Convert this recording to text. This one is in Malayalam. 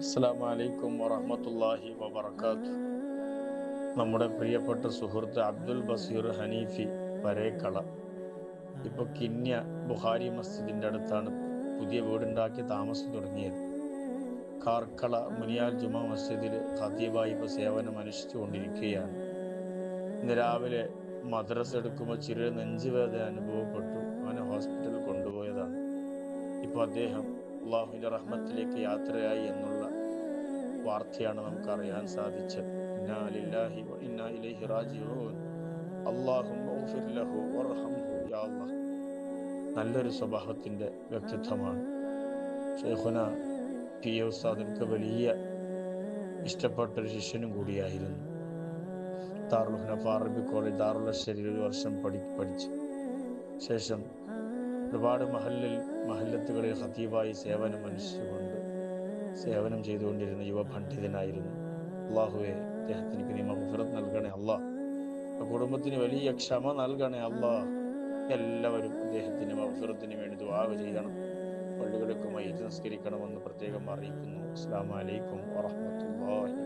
അസ്സാം വലൈക്കും വറഹമത്തല്ലാഹി വബർക്കാത്തു നമ്മുടെ പ്രിയപ്പെട്ട സുഹൃത്ത് അബ്ദുൽ ബസീർ ഹനീഫി പരേക്കള ഇപ്പോൾ കിന്യ ബുഹാരി മസ്ജിദിന്റെ അടുത്താണ് പുതിയ വീടുണ്ടാക്കി താമസം തുടങ്ങിയത്. കാർക്കള മുനിയാൽ ജുമാ മസ്ജിദിൽ ഖതീബായി ഇപ്പോൾ സേവനം അനുഷ്ഠിച്ചു കൊണ്ടിരിക്കുകയാണ്. ഇന്ന് രാവിലെ മദ്രസ എടുക്കുമ്പോൾ ചെറിയ നെഞ്ചുവേദന അനുഭവപ്പെട്ടു. അവനെ ഹോസ്പിറ്റലിൽ കൊണ്ടുപോയതാണ്. ഇപ്പോൾ അദ്ദേഹം അള്ളാഹുവിന്റെ റഹ്മത്തിലേക്ക് യാത്രയായി എന്നുള്ള വാർത്തയാണ് നമുക്ക് അറിയാൻ സാധിച്ചത് നല്ലൊരു സ്വഭാവത്തിന്റെ വ്യക്തിത്വമാണ്. ഷെയ്ഖുന പി എ ഉസ്താദിനക്ക് വലിയ ഇഷ്ടപ്പെട്ട ഒരു ശിഷ്യനും കൂടിയായിരുന്നു. ദാറുൽ ഹുനഫ അറബി കോളേജ് ദാറുൽ ഒരു വർഷം പഠി പഠിച്ചു. ശേഷം ഒരുപാട് മഹല്ലിൽ മഹല്ലത്തുകളിൽ ഹത്തീബായി സേവനം അനുഷ്ഠിച്ചുകൊണ്ട് സേവനം ചെയ്തുകൊണ്ടിരുന്ന യുവ പണ്ഡിതനായിരുന്നു. അള്ളാഹുവെ അദ്ദേഹത്തിന് നീ നൽകണേ അള്ളാഹ് കുടുംബത്തിന് വലിയ ക്ഷമ നൽകണേ അള്ളാഹ് എല്ലാവരും അദ്ദേഹത്തിന് മഹഫിറത്തിന് വേണ്ടി ദുആ ചെയ്യണം. പള്ളികളൊക്കെ നമസ്കരിക്കണമെന്ന് പ്രത്യേകം അറിയിക്കുന്നു. അസ്സാം വലൈക്കും വാഹമത്തല്ലാഹി